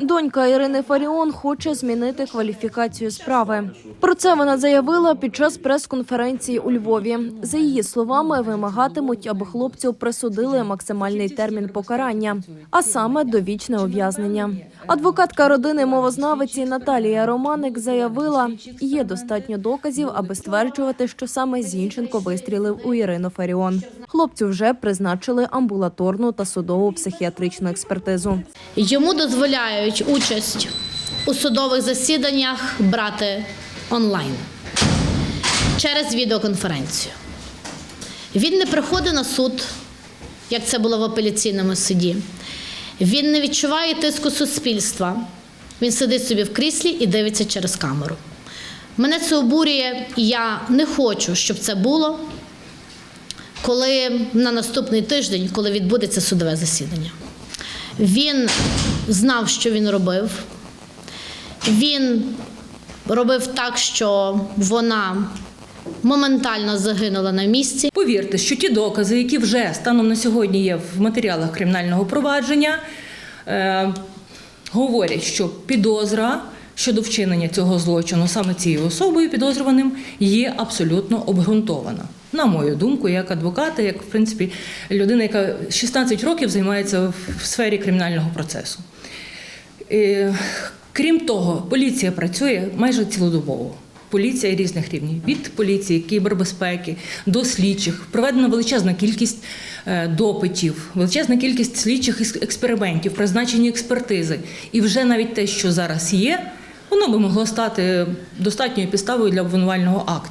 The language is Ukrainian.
Донька Ірини Фаріон хоче змінити кваліфікацію справи. Про це вона заявила під час прес-конференції у Львові. За її словами, вимагатимуть, аби хлопцю присудили максимальний термін покарання, а саме довічне ув'язнення. Адвокатка родини мовознавиці Наталія Романик заявила, є достатньо доказів, аби стверджувати, що саме Зінченко вистрілив у Ірину Фаріон. Хлопцю вже призначили амбулаторну та судову психіатричну експертизу. Йому дозволяють участь у судових засіданнях брати онлайн через відеоконференцію. Він не приходить на суд, як це було в апеляційному суді. Він не відчуває тиску суспільства. Він сидить собі в кріслі і дивиться через камеру. Мене це обурює, і я не хочу, щоб це було, коли на наступний тиждень, коли відбудеться судове засідання. Він знав, що він робив. Він робив так, що вона моментально загинула на місці. Повірте, що ті докази, які вже станом на сьогодні є в матеріалах кримінального провадження, е, говорять, що підозра щодо вчинення цього злочину саме цією особою підозрюваним є абсолютно обґрунтована. На мою думку, як адвоката, як в принципі людина, яка 16 років займається в сфері кримінального процесу. Е, Крім того, поліція працює майже цілодобово. Поліція різних рівнів від поліції, кібербезпеки до слідчих. Проведена величезна кількість е, допитів, величезна кількість слідчих експериментів, призначені експертизи. І вже навіть те, що зараз є, воно би могло стати достатньою підставою для обвинувального акту.